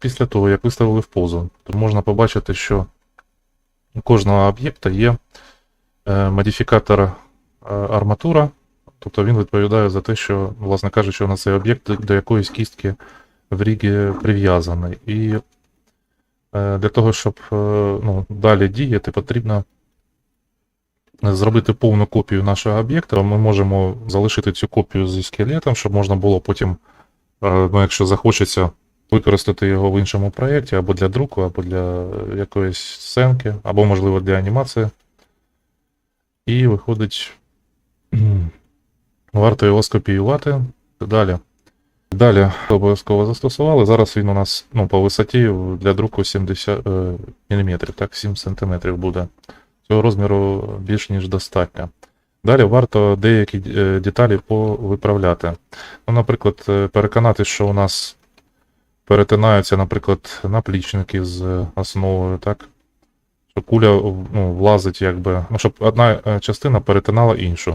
після того, як виставили в позу, то можна побачити, що у кожного об'єкта є е, модифікатор е, арматура, тобто він відповідає за те, що, власне кажучи, на цей об'єкт до якоїсь кістки в рігі прив'язаний. І е, для того, щоб ну, далі діяти, потрібно зробити повну копію нашого об'єкта. Ми можемо залишити цю копію зі скелетом, щоб можна було потім, ну, якщо захочеться, використати його в іншому проєкті або для друку, або для якоїсь сценки, або, можливо, для анімації. І виходить, варто його скопіювати. Далі. Далі обов'язково застосували. Зараз він у нас ну, по висоті для друку 70 е, мм, так, 7 см буде. Цього розміру більш ніж достатньо. Далі варто деякі е, деталі повиправляти. Ну, наприклад, е, переконатись, що у нас перетинаються, наприклад, наплічники з основою, так? Щоб куля ну, влазить, якби, ну, щоб одна е, частина перетинала іншу.